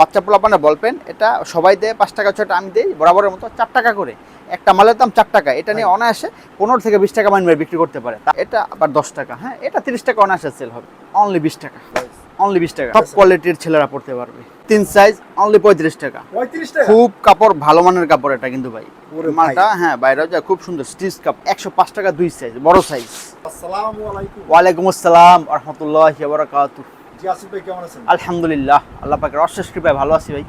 বাচ্চা পোলাপানের ball pen এটা সবাই দেয় পাঁচ টাকা ছটা আমি দিই বরাবরের মতো চার টাকা করে। একটা মালের দাম চার টাকা এটা নিয়ে অনায়াসে পনেরো থেকে বিশ টাকা মাইন বিক্রি করতে পারে। এটা আবার দশ টাকা হ্যাঁ এটা তিরিশ টাকা অনায়াসে সেল হবে। অনলি বিশ টাকা অনলি বিশ টাকা। সব কোয়ালিটির ছেলেরা পড়তে পারবে। তিন সাইজ অনলি পঁয়ত্রিশ টাকা। পঁয়ত্রিশ টাকা? খুব কাপড় ভালো মানের কাপড় এটা কিন্তু ভাই। মালটা হ্যাঁ বাইরে যায় খুব সুন্দর স্টিচ কাপ একশো পাঁচ টাকা দুই সাইজ বড় সাইজ আসসালামু আলাইকুম। ওয়ালাইকুম আসসালাম রহমতুল্লাহ বারাকাতু জি আসিফ ভাই কেমন আছেন? আলহামদুলিল্লাহ আল্লাহ পাকের অশেষ কৃপায় ভালো আছি ভাই।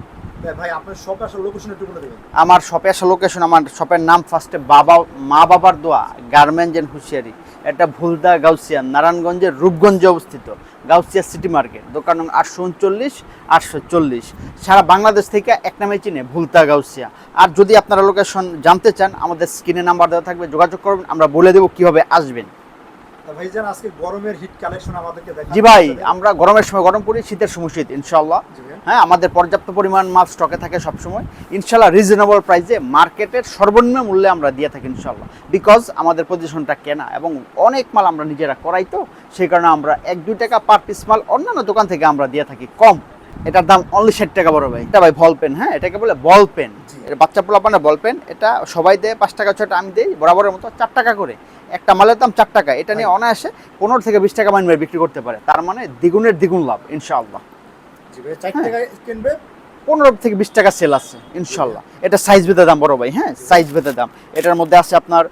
ভাই, আপনার সব আসলে লোকেশন একটু বলে দেবেন। আমার শপে আসা লোকেশন আমার শপের নাম ফার্স্টে বাবা মা বাবার দোয়া গার্মেন্টস এন্ড হুঁশিয়ারি। এটা ভুলদা গাউসিয়া নারায়ণগঞ্জের রূপগঞ্জে অবস্থিত গাউসিয়া সিটি মার্কেট দোকান নং আটশো উনচল্লিশ আটশো চল্লিশ। সারা বাংলাদেশ থেকে এক নামে চিনে ভুলতা গাউসিয়া। আর যদি আপনারা লোকেশন জানতে চান আমাদের স্ক্রিনে নাম্বার দেওয়া থাকবে যোগাযোগ করবেন আমরা বলে দেবো কীভাবে আসবেন। তা আজকে গরমের হিট কালেকশন আমাদেরকে দেখান। জি ভাই আমরা গরমের সময় গরম করি শীতের সময় শীত ইনশাল্লাহ হ্যাঁ আমাদের পর্যাপ্ত পরিমাণ মাল স্টকে থাকে সবসময়। ইনশাল্লাহ রিজনেবল প্রাইসে মার্কেটের সর্বনিম্ন মূল্যে আমরা দিয়ে থাকি ইনশাল্লাহ বিকজ আমাদের পজিশনটা কেনা এবং অনেক মাল আমরা নিজেরা করাই তো সেই কারণে আমরা এক দুই টাকা পার পিস মাল অন্যান্য দোকান থেকে আমরা দিয়ে থাকি কম। এটার দাম অনলি ষাট টাকা বড় ভাই। এটা ভাই বল পেন হ্যাঁ এটাকে বলে বল পেন এটা বাচ্চা পোলাপানের বল পেন এটা সবাই দেয় পাঁচ টাকা ছটা আমি দিই বরাবরের মতো চার টাকা করে। একটা মালের দাম চার টাকা এটা নিয়ে অনায়াসে পনেরো থেকে বিশ টাকা মাইন বিক্রি করতে পারে। তার মানে দ্বিগুণের দ্বিগুণ লাভ ইনশাআল্লাহ। হ্যাঁ। কিনবে? পনেরো থেকে বিশ টাকা সেল আছে ইনশাল্লাহ এটা সাইজ ভেদে দাম বড় ভাই হ্যাঁ সাইজ ভেদে দাম। এটার মধ্যে আছে আপনার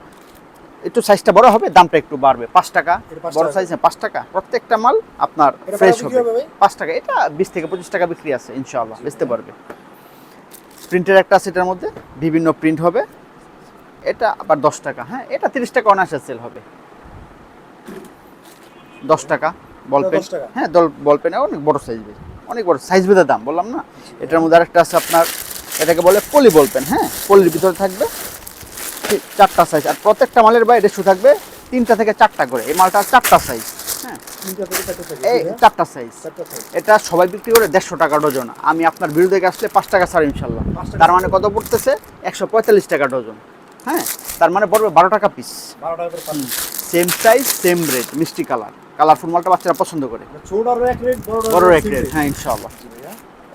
একটু সাইজটা বড় হবে দামটা একটু বাড়বে। পাঁচ টাকা বড়। সাইজ পাঁচ টাকা প্রত্যেকটা মাল আপনার ফ্রেশ হবে। হবে পাঁচ টাকা এটা বিশ থেকে পঁচিশ টাকা বিক্রি আছে ইনশাল্লাহ বেচতে পারবে। প্রিন্টের একটা আছে এটার মধ্যে বিভিন্ন প্রিন্ট হবে। এটা আবার দশ টাকা হ্যাঁ? এটা তিরিশ টাকা অনায়াসে সেল হবে। দশ টাকা বল পেন? হ্যাঁ দল বল পেন অনেক বড় সাইজ অনেক বড় সাইজ ভেদে দাম বললাম না? এটার মধ্যে আরেকটা আছে আপনার এটাকে বলে পলি বল পেন হ্যাঁ? পলির ভিতরে থাকবে চারটা সাইজ আর প্রত্যেকটা মালের বাইরে শু থাকবে তিনটা থেকে চারটা করে। এই মালটা চারটা সাইজ হ্যাঁ? তিনটা চারটা এই চারটা সাইজ এটা সবাই বিক্রি করে দেড়শো টাকা ডজন আমি আপনার বিরুদ্ধে আসলে পাঁচ টাকা ছাড় ইনশাল্লাহ। তার মানে কত পড়তেছে? একশো পঁয়তাল্লিশ টাকা ডজন হ্যাঁ তার মানে পড়বে বারো টাকা piece same size same rate মিষ্টি কালার কালারফুল মালটা বাচ্চারা পছন্দ করে। বড় এক রেট হ্যাঁ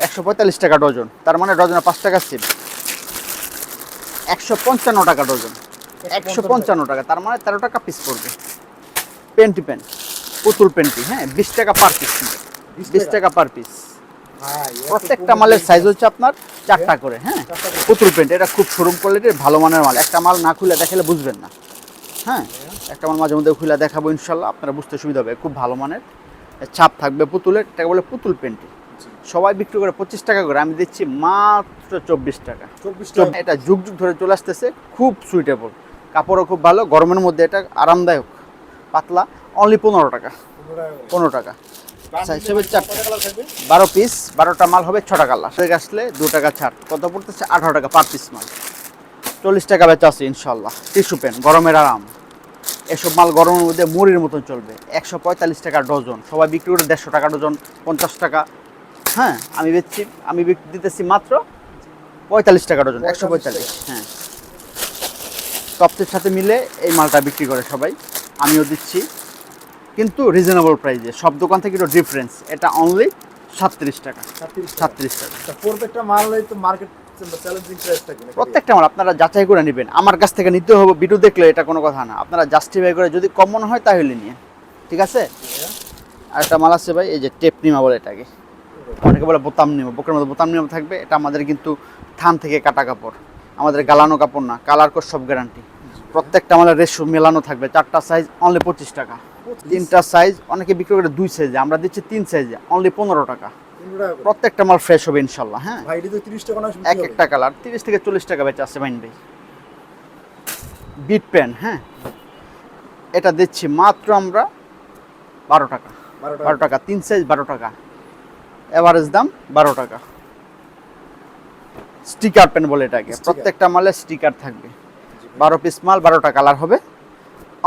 একশো পঁয়তাল্লিশ টাকা ডজন। তার মানে ডজনে পাঁচ টাকা সেম একশো পঞ্চান্ন টাকা ডজন। একশো পঞ্চান্ন টাকা তার মানে তেরো টাকা পিস পড়বে। পেন্টি পেন পুতুল পেন্টি হ্যাঁ বিশ টাকা পার পিস বিশ টাকা। পার পিস প্রত্যেকটা মালের সাইজ হচ্ছে আপনার চারটা করে হ্যাঁ? পুতুল প্রিন্ট এটা খুব শোরুম কোয়ালিটির ভালো মানের মাল। একটা মাল না খুলে দেখালে বুঝবেন না। হ্যাঁ? একটা মাল মাঝে মধ্যে খুলে দেখাবো ইনশাল্লাহ আপনারা বুঝতে সুবিধা হবে। খুব ভালো মানের। ছাপ থাকবে পুতুলের এটাকে বলে পুতুল পেন্টি সবাই বিক্রি করে পঁচিশ টাকা করে আমি দিচ্ছি মাত্র চব্বিশ টাকা। চব্বিশ টাকা। এটা যুগ যুগ ধরে চলে আসতেছে খুব সুইটেবল কাপড়ও খুব ভালো গরমের মধ্যে এটা আরামদায়ক। পাতলা অনলি পনেরো টাকা। পনেরো টাকা। আচ্ছা, নিলে চারটা। বারো পিস বারোটা মাল হবে ছটা কালার সেখানে আসলে দু টাকা ছাড়। কত পড়তেছে? আঠারো টাকা পার পিস মাল। চল্লিশ টাকা বেচা আছে ইনশাল্লাহ টিস্যু পেন গরমের আরাম। এসব মাল গরমের মধ্যে মুড়ির মতন চলবে। একশো পঁয়তাল্লিশ টাকা ডজন। সবাই বিক্রি করে দেড়শো টাকা ডজন পঞ্চাশ টাকা। হ্যাঁ আমি বেচছি আমি বিক্রি দিতেছি মাত্র পঁয়তাল্লিশ টাকা ডজন একশো পঁয়তাল্লিশ হ্যাঁ। টপসের সাথে মিলে এই মালটা বিক্রি করে সবাই। আমিও দিচ্ছি। কিন্তু রিজনেবল প্রাইসে সব দোকান থেকে একটু ডিফারেন্স এটা অনলি সাতত্রিশ টাকা। সাতত্রিশ টাকা। প্রত্যেকটা মালেই তো মার্কেট প্রত্যেকটা মাল আপনারা যাচাই করে নেবেন। আমার কাছ থেকে নিতে হবে ভিডিও দেখলে এটা কোনো কথা না। আপনারা জাস্টিফাই করে যদি কম মনে হয় তাহলে নিয়ে। ঠিক আছে? আর একটা মাল আছে ভাই এই যে টেপ নিমা বলে এটাকে। অনেকে বলে বোতাম নিমা। বুকের মধ্যে বোতাম নিমা থাকবে। এটা আমাদের কিন্তু থান থেকে কাটা কাপড়। আমাদের গালানো কাপড় না। কালার কোড সব গ্যারান্টি প্রত্যেকটা মালের রেশু মেলানো থাকবে। চারটা সাইজ অনলি পঁচিশ টাকা। তিনটা সাইজ অনেকে বিক্রি করে দুই সাইজে আমরা দিচ্ছি তিন সাইজে অনলি পনেরো টাকা। প্রত্যেকটা মাল ফ্রেশ হবে ইনশাল্লাহ হ্যাঁ। এক একটা কালার তিরিশ থেকে চল্লিশ টাকা বেচে আছে মাইন ভাই। বিট পেন হ্যাঁ। এটা দিচ্ছি মাত্র আমরা বারো টাকা। বারো টাকা। তিন সাইজ বারো টাকা। এভারেজ দাম বারো টাকা। স্টিকার পেন বলে এটাকে। প্রত্যেকটা মালে স্টিকার থাকবে। বারো পিস মাল বারোটা কালার হবে।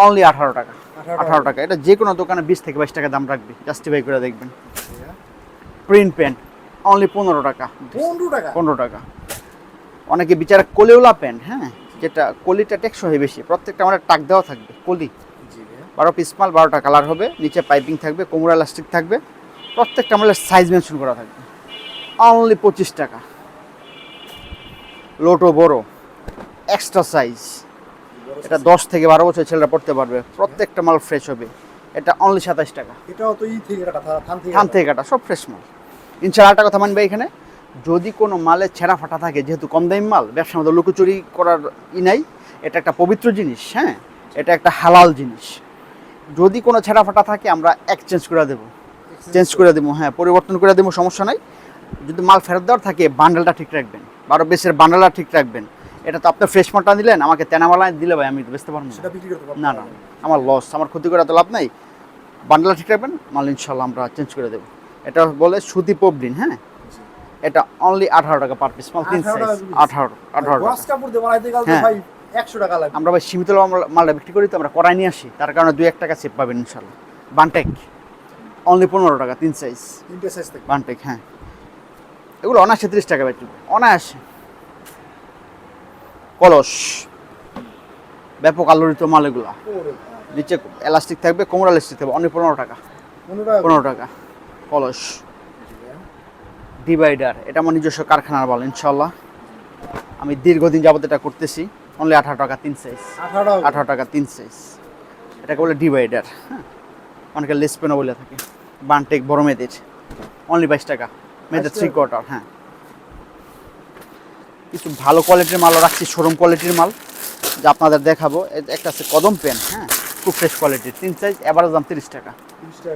অনলি আঠারো টাকা। আঠারো টাকা। এটা যে কোনো দোকানে বিশ থেকে বাইশ টাকা দাম রাখবে। জাস্টিফাই করে দেখবেন। প্রিন্ট পেন অনলি পনেরো টাকা। পনেরো টাকা? পনেরো টাকা। অনেকে বিচারা কলিওলা প্যান্ট হ্যাঁ? যেটা কলিটা টেকসই বেশি। প্রত্যেকটা আমাদের টাক দেওয়া থাকবে কলি। বারো পিস মাল বারোটা কালার হবে। নিচে পাইপিং থাকবে কোমরা ইলাস্টিক থাকবে। প্রত্যেকটা আমাদের সাইজ মেনশন করা থাকবে। অনলি পঁচিশ টাকা। লোটো বড় এক্সট্রা সাইজ এটা দশ থেকে বারো বছর ছেলেরা পড়তে পারবে। প্রত্যেকটা মাল ফ্রেশ হবে। এটা অনলি সাতাশ টাকা। এটাও তো ই থেকে কাটা থান থেকে কাটা। সব ফ্রেশ মাল। ইনশাল্লাহ একটা কথা মানবে এখানে যদি কোনো মালে ছেঁড়া ফাটা থাকে যেহেতু কম দামি মাল ব্যবসার মধ্যে লুকোচুরি করার ই নাই এটা একটা পবিত্র জিনিস হ্যাঁ? এটা একটা হালাল জিনিস। যদি কোনো ছেঁড়া ফাটা থাকে আমরা এক্সচেঞ্জ করে দেবো। চেঞ্জ করে দেবো হ্যাঁ পরিবর্তন করে দেবো সমস্যা নাই। যদি মাল ফেরত দেওয়ার থাকে বান্ডেলটা ঠিক রাখবেন। বারো বেশের বান্ডেলটা ঠিক রাখবেন। এটা তো আপনি ফ্রেশ মালটা দিলেন আমাকে তেনামালা দিলে ভাই আমি তো বেচতে পারব না। না। না আমার লস আমার ক্ষতি করে তো লাভ নাই। বান্ডেলটা ঠিক রাখবেন মাল ইনশাল্লাহ আমরা চেঞ্জ করে দেবো। এটা বলে সুতি পবলিন হ্যাঁ? এটা অনলি আঠারো টাকা পার পিস মাল তিন সাইজ আঠারো আঠারো টাকা। হ্যাঁ। একশো টাকা লাগবে। আমরা ভাই সীমিত মালটা বিক্রি করি তো আমরা করাই নিয়ে আসি। তার কারণে দুই এক টাকা সেভ পাবেন ইনশাল্লাহ বানটেক অনলি পনেরো টাকা তিন সাইজ তিনটে সাইজ থেকে। বানটেক হ্যাঁ। এগুলো অনায়াসে তিরিশ টাকা বেচবে অনায়াসে। কলস ব্যাপক আলোড়িত মাল এগুলা। নিচে এলাস্টিক থাকবে কোমর এলাস্টিক থাকবে অনেক পনেরো টাকা। পনেরো টাকা? কলস। ডিভাইডার এটা আমার নিজস্ব কারখানার বল ইনশাল্লাহ আমি দীর্ঘদিন যাবত এটা করতেছি অনলি আঠারো টাকা তিন সাইজ আঠারো টাকা। তিন সাইজ এটাকে বলে ডিভাইডার হ্যাঁ। অনেকে লেস পেনও বলে থাকে। বানটেক বড় মেয়েদের। অনলি বাইশ টাকা মেয়েদের 22 থ্রি কোয়ার্টার হ্যাঁ। কিছু ভালো কোয়ালিটির মালও রাখছি শোরুম কোয়ালিটির মাল যা আপনাদের দেখাবো। একটা আছে কদম পেন হ্যাঁ? খুব ফ্রেশ কোয়ালিটির তিন সাইজ অ্যাভারেজ দাম তিরিশ টাকা।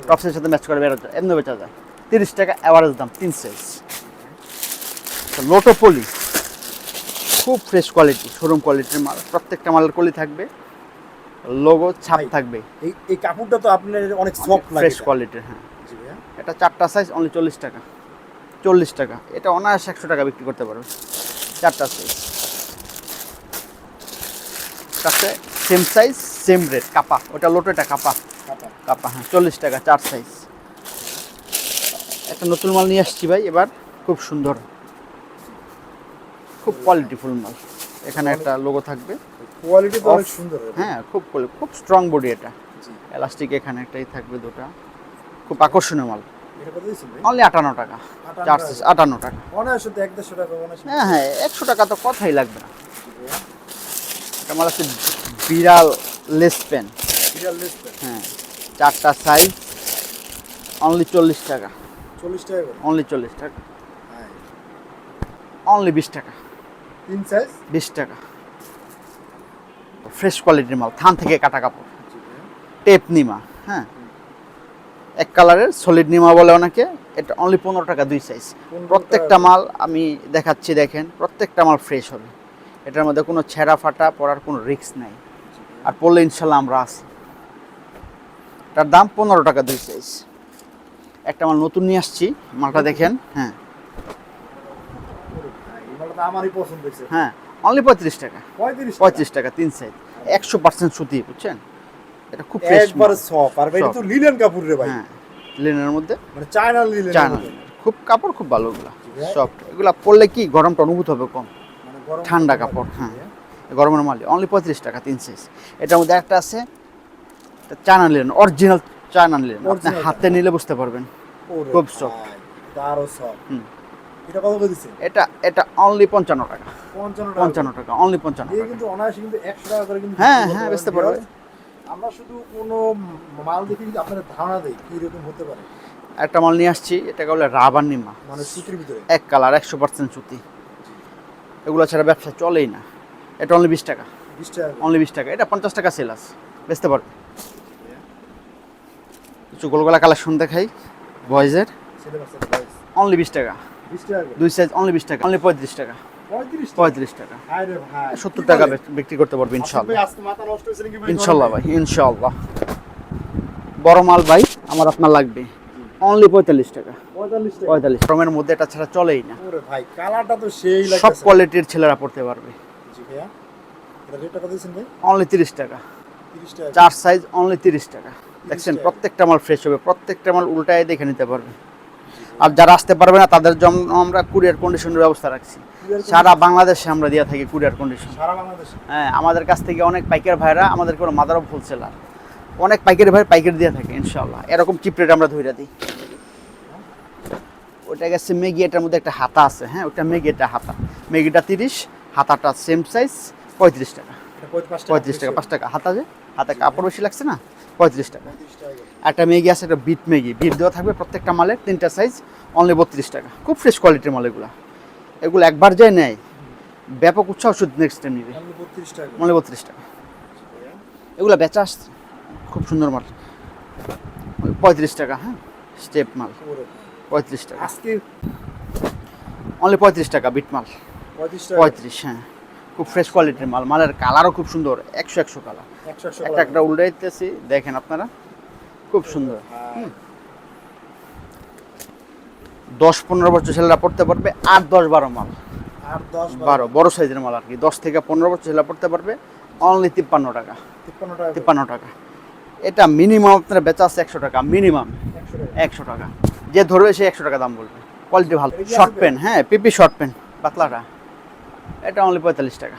টপসের সাথে ম্যাচ করে বেরোচ্ছে এমনি বেচা যায়। তিরিশ টাকা অ্যাভারেজ দাম তিন সাইজ লোটো পলি খুব ফ্রেশ কোয়ালিটি শোরুম কোয়ালিটির মাল প্রত্যেকটা মালের কলি থাকবে লোগো ছাপ থাকবে। এই এই কাপড়টা তো আপনার অনেক সফট লাগে। ফ্রেশ কোয়ালিটির হ্যাঁ। এটা চারটা সাইজ অনলি চল্লিশ টাকা। চল্লিশ টাকা। এটা অনায়াস একশো টাকা বিক্রি করতে পারবে। চারটা সাইজ তাতে সেম সাইজ সেম রেট কাপা। ওটা লোটো এটা কাপা। কাপা হ্যাঁ চল্লিশ টাকা চার সাইজ একটা নতুন মাল নিয়ে আসছি ভাই এবার খুব সুন্দর। খুব কোয়ালিটিফুল মাল। এখানে একটা লোগো থাকবে। কোয়ালিটি অনেক সুন্দর হ্যাঁ খুব খুব স্ট্রং বডি এটা। এলাস্টিক এখানে একটাই থাকবে দুটা। খুব আকর্ষণীয় মাল। অনলি আটান্ন টাকা। 58 চার আটান্ন টাকা। হ্যাঁ হ্যাঁ একশো টাকা তো কথাই লাগবে না। এটা মাল আছে বিড়াল লেস পেন। হ্যাঁ চারটা সাইজ অনলি চল্লিশ টাকা। চল্লিশ টাকা অনলি চল্লিশ টাকা। হ্যাঁ। অনলি বিশ টাকা। তিন সাইজ বিশ টাকা। ফ্রেশ কোয়ালিটির মাল থান থেকে কাটা কাপড়। টেপ নিমা হ্যাঁ। এক কালারের সলিড নিমা বলে অনেকে। এটা অনলি পনেরো টাকা দুই সাইজ প্রত্যেকটা মাল আমি দেখাচ্ছি দেখেন প্রত্যেকটা মাল ফ্রেশ হবে। এটার মধ্যে কোনো ছেঁড়া ফাটা পড়ার কোনো রিস্ক নাই। আর পড়লে ইনশাল্লাহ আমরা আছি এটার দাম পনেরো টাকা দুই সাইজ একটা মাল নতুন নিয়ে আসছি মালটা দেখেন হ্যাঁ। হ্যাঁ অনলি পঁয়ত্রিশ টাকা। পঁয়ত্রিশ টাকা। তিন সাইজ একশো পার্সেন্ট সুতি বুঝছেন? এটা খুব একবার সফট আর ভাই তো। লিলেন কাপড় রে ভাই। হ্যাঁ লিনের মধ্যে? মানে চায়না লিলেন চায়না খুব কাপড় খুব ভালো এগুলা। সফট এগুলা পরলে কি গরমটা অনুভূত হবে কম? মানে ঠান্ডা কাপড় হ্যাঁ। গরমের মাল অনলি পঁয়ত্রিশ টাকা তিন সাইজ এটার মধ্যে একটা আছে China linen original China linen আপনি হাতে নিলে বুঝতে পারবেন। খুব soft। এটা সফট হুম। এটা কত করে দিচ্ছেন? এটা এটা অনলি পঞ্চান্ন টাকা। পঞ্চান্ন টাকা। পঞ্চান্ন টাকা অনলি পঞ্চান্ন টাকা। কিন্তু অনায়াসে কিন্তু একশো টাকা করে কিন্তু হ্যাঁ, হ্যাঁ, বেচতে পারবে। আমরা শুধু কোনো মাল দেখে কিন্তু আপনাদের ধারণা দেই কি রকম হতে পারে? একটা মাল নিয়ে আসছি এটাকে বলে রাবার নিমা মানে সুতির ভিতরে? এক কালার একশো পার্সেন্ট সুতি। এগুলো ছাড়া ব্যবসা চলেই না। এটা অনলি বিশ টাকা। বিশ টাকা অনলি বিশ টাকা। এটা পঞ্চাশ টাকা সেল আছে। বেচতে পারবে কিছু গোলগোলা কালেকশন দেখাই। বয়েজের। অনলি বিশ টাকা। দুই সাইজ অনলি বিশ টাকা। অনলি পঁয়ত্রিশ টাকা। পঁয়ত্রিশ টাকা। সত্তর টাকা বিক্রি করতে পারবে আসিফ ইনশাল্লাহ ইনশাল্লাহ ভাই? ইনশাল্লাহ বড় মাল ভাই আমার আপনার লাগবে। অনলি পঁয়তাল্লিশ টাকা। পঁয়তাল্লিশ গরমের মধ্যে এটা ছাড়া চলেই না। ভাই কালারটা তো সেই সব কোয়ালিটির ছেলেরা পড়তে পারবে। অনলি তিরিশ টাকা। চার সাইজ অনলি তিরিশ টাকা। দেখছেন প্রত্যেকটা মাল ফ্রেশ হবে প্রত্যেকটা মাল উল্টায় দেখে নিতে পারবে। আর যারা আসতে পারবে না তাদের জন্য আমরা কুরিয়ার কন্ডিশনের ব্যবস্থা রাখছি। সারা বাংলাদেশে আমরা দিয়ে থাকি কুরিয়ার কন্ডিশন সারা বাংলাদেশে? হ্যাঁ আমাদের কাছ থেকে অনেক পাইকার ভাইরা আমাদের কোনো মাদার অফ হোলসেলার অনেক পাইকারি ভাই পাইকারি দিয়ে থাকে ইনশাল্লাহ এরকম চিপ রেট আমরা ধরে দিই। ওটা গেছে মেগি এটার মধ্যে একটা হাতা আছে হ্যাঁ ওটা মেগি এটা হাতা। মেগিটা তিরিশ হাতাটা সেম সাইজ পঁয়ত্রিশ টাকা। পঁয়ত্রিশ টাকা পাঁচ টাকা। হাতা যে হাতে কাপড় বেশি লাগছে না? পঁয়ত্রিশ টাকা। একটা ম্যাগি আছে একটা বিট ম্যাগি। বিট দেওয়া থাকবে প্রত্যেকটা মালের তিনটা সাইজ অনলি বত্রিশ টাকা। খুব ফ্রেশ কোয়ালিটির মাল এগুলো। এগুলো একবার যায় নেয়। ব্যাপক উৎসাহ শুধু নেক্সট টাইম নিবে। অনলি বত্রিশ টাকা। এগুলো বেচা আসছে। খুব সুন্দর মাল। পঁয়ত্রিশ টাকা হ্যাঁ? স্টেপ মাল। পঁয়ত্রিশ টাকা। আজকে? অনলি পঁয়ত্রিশ টাকা বিট মাল। পঁয়ত্রিশ হ্যাঁ। খুব ফ্রেশ কোয়ালিটির মাল। মালের কালারও খুব সুন্দর। একশো একশো কালার একটা একটা উল্টাইতেছি দেখেন আপনারা। খুব সুন্দর। হ্যাঁ। দশ পনেরো বছর ছেলেরা পড়তে পারবে আট দশ বারো মাল। আট দশ বারো। বড় সাইজের মাল আর কি। দশ থেকে পনেরো বছর ছেলেরা পড়তে পারবে অনলি তিপ্পান্ন টাকা। তিপ্পান্ন টাকা তিপ্পান্ন টাকা। এটা মিনিমাম আপনার বেচা আছে একশো টাকা মিনিমাম একশো টাকা। যে ধরবে সে একশো টাকা দাম বলবে। কোয়ালিটি ভালো। শর্ট? পেন হ্যাঁ পিপি শর্ট পেন পাতলাটা। এটা অনলি পঁয়তাল্লিশ টাকা।